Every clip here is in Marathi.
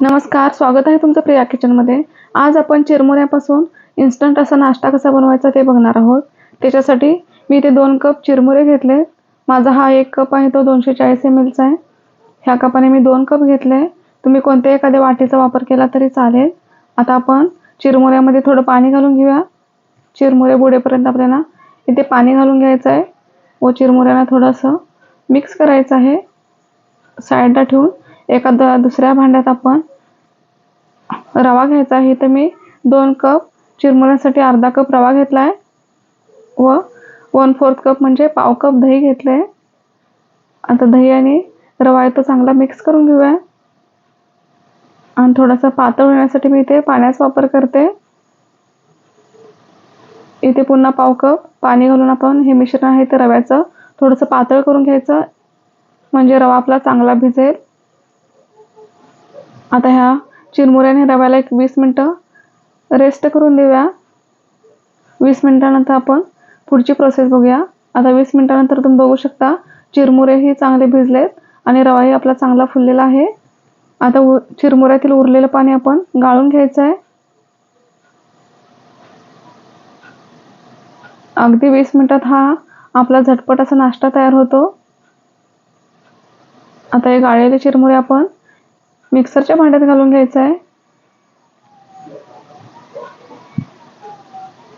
नमस्कार स्वागत आहे तुमचं प्रिया किचनमध्ये. आज आपण चिरमुऱ्यापासून इन्स्टंट असा नाश्ता कसा बनवायचा ते बघणार आहोत. त्याच्यासाठी मी ते दोन कप चिरमुरे घेतले. माझा हा एक कप आहे तो दोनशे चाळीस एम एलचा आहे. ह्या कपाने मी दोन कप घेतले. तुम्ही कोणत्याही एखाद्या वाटीचा वापर केला तरी चालेल. आता आपण चिरमुऱ्यामध्ये थोडं पाणी घालून घेऊया. चिरमुरे बुडेपर्यंत आपल्याला इथे पाणी घालून घ्यायचं आहे. व चिरमुऱ्याला थोडंसं मिक्स करायचं आहे. साईडला ठेवून एखादा दुसऱ्या भांड्यात आपण रवा घ्यायचा आहे तर मी दोन कप चिरमुऱ्यासाठी अर्धा कप रवा घेतला आहे व वन फोर्थ कप म्हणजे पाव कप दही घेतलं आहे आता दही आणि रवा आहे तो चांगला मिक्स करून घेऊया. आणि थोडासा पातळ होण्यासाठी मी इथे पाण्याचा वापर करते. इथे पुन्हा पाव कप पाणी घालून आपण हे मिश्रण आहे ते रव्याचं थोडंसं पातळ करून घ्यायचं. म्हणजे रवा आपला चांगला भिजेल. आता ह्या चिरमुऱ्याने रव्याला एक वीस मिनटं रेस्ट करून देऊया. वीस मिनटानंतर आपण पुढची प्रोसेस बघूया. आता वीस मिनटानंतर तुम्ही बघू शकता चिरमुरेही चांगले भिजलेत आणि रवाही आपला चांगला फुललेला आहे. आता उ चिरमुऱ्यातील उरलेलं पाणी आपण गाळून घ्यायचं आहे अगदी वीस मिनटात हा आपला झटपट असा नाश्ता तयार होतो. आता हे गाळलेले चिरमुरे आपण मिक्सरच्या भांड्यात घालून घ्यायचं आहे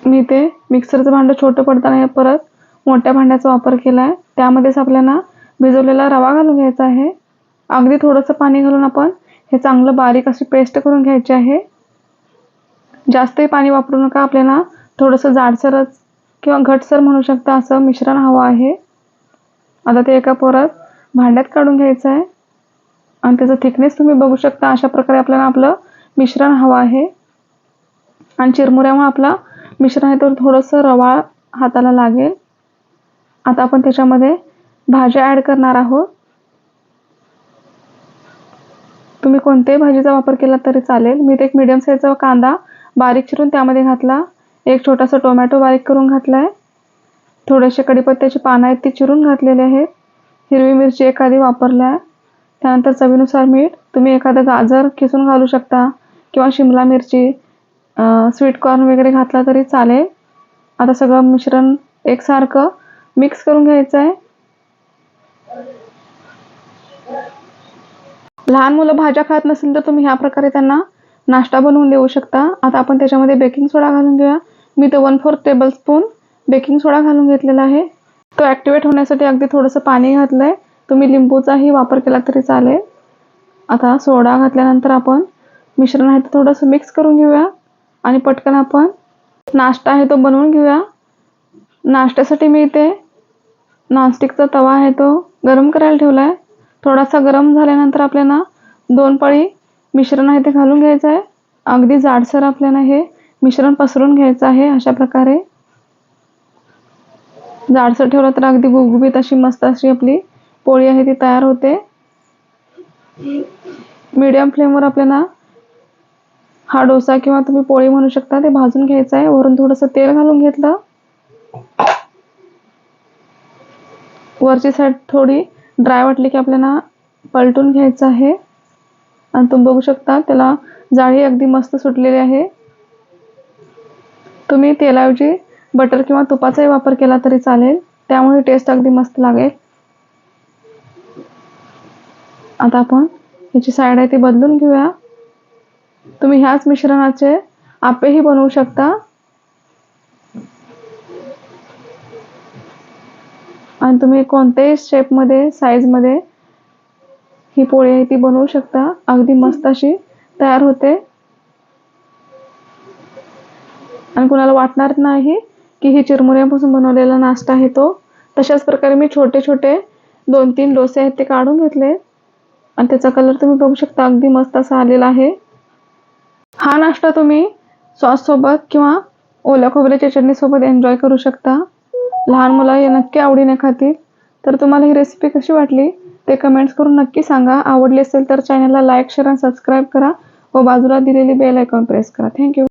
मी ते मिक्सरचं भांडं छोटं पडताना परत मोठ्या भांड्याचा वापर केला आहे त्यामध्येच आपल्याला भिजवलेला रवा घालून घ्यायचा आहे. अगदी थोडंसं पाणी घालून आपण हे चांगलं बारीक अशी पेस्ट करून घ्यायची आहे. जास्तही पाणी वापरू नका. आपल्याला थोडंसं जाडसरच किंवा घटसर म्हणू शकता असं मिश्रण हवं आहे. आता ते एका परत भांड्यात काढून घ्यायचं आहे आणि त्याचा थिकनेस तुम्ही बघू शकता. अशा प्रकारे आपल्याला आपलं मिश्रण हवं आहे. आणि चिरमुऱ्यामुळे आपला मिश्रण आहे तर थोडंसं रवाळ हाताला लागेल. आता आपण त्याच्यामध्ये भाज्या ॲड करणार आहोत. तुम्ही कोणत्याही भाजीचा वापर केला तरी चालेल. मी ते एक मिडियम साईजचा कांदा बारीक चिरून त्यामध्ये घातला. एक छोटासा टोमॅटो बारीक करून घातला आहे थोडेसे कडीपत्त्याची पानं आहेत ती चिरून घातलेली आहेत. हिरवी मिरची एखादी वापरल्या. आहे त्यानंतर चवीनुसार मीठ तुम्ही एखादं गाजर खिसून घालू शकता किंवा शिमला मिरची स्वीट कॉर्न वगैरे घातला तरी चालेल. आता सगळं मिश्रण एकसारखं मिक्स करून घ्यायचं आहे लहान मुलं भाज्या खात नसेल तर तुम्ही ह्या प्रकारे त्यांना नाश्ता बनवून देऊ शकता. आता आपण त्याच्यामध्ये बेकिंग सोडा घालून घेऊया. मी तो one fourth tablespoon baking soda घालून घेतलेला आहे. तो ॲक्टिवेट होण्यासाठी अगदी थोडंसं पाणी घातलं आहे तुम्ही लिंबूचाही वापर केला तरी चालेल. आता सोडा घातल्यानंतर आपण मिश्रण आहे ते थोडंसं मिक्स करून घेऊया. आणि पटकन आपण नाश्ता आहे तो बनवून घेऊया. नाश्त्यासाठी मी इथे नॉनस्टिकचा तवा आहे तो गरम करायला ठेवला आहे थोडासा गरम झाल्यानंतर आपल्याला दोन पळी मिश्रण आहे ते घालून घ्यायचं आहे. अगदी जाडसर आपल्याला हे मिश्रण पसरून घ्यायचं आहे अशा प्रकारे. जाडसर ठेवलं तर अगदी गुबगुबीत अशी मस्त अशी आपली पोळी आहे ती तयार होते. मीडियम फ्लेमवर आपल्याला हा डोसा किंवा तुम्ही पोळी म्हणू शकता ते भाजून घ्यायचं आहे. वरून थोडंसं तेल घालून घेतलं. वरची साईड थोडी ड्राय वाटली की आपल्याला पलटून घ्यायचं आहे. आणि तुम्ही बघू शकता त्याला जाळी अगदी मस्त सुटलेली आहे. तुम्ही तेलाऐवजी बटर किंवा तुपाचाही वापर केला तरी चालेल. त्यामुळे टेस्ट अगदी मस्त लागेल. आता आपण ह्याची साईड आहे ती बदलून घेऊया. तुम्ही ह्याच मिश्रणाचे आपेही बनवू शकता. आणि तुम्ही कोणत्याही शेपमध्ये साईजमध्ये ही पोळी आहे ती बनवू शकता. अगदी मस्त अशी तयार होते. आणि कुणाला वाटणार नाही की ही चिरमुऱ्यापासून बनवलेला नाश्ता आहे तो तशाच प्रकारे मी छोटे छोटे दोन तीन डोसे आहेत ते काढून घेतले. आणि त्याचा कलर तुम्ही बघू शकता अगदी मस्त असा आलेला आहे. हा नाश्ता तुम्ही सॉससोबत किंवा ओल्या खोबऱ्याच्या चटणीसोबत एन्जॉय करू शकता. लहान मुलं हे नक्की आवडीने खातील. तर तुम्हाला ही रेसिपी कशी वाटली ते कमेंट्स करून नक्की सांगा. आवडली असेल तर चॅनलला लाईक शेअर आणि सबस्क्राईब करा व बाजूला दिलेली बेल आयकॉन प्रेस करा. Thank you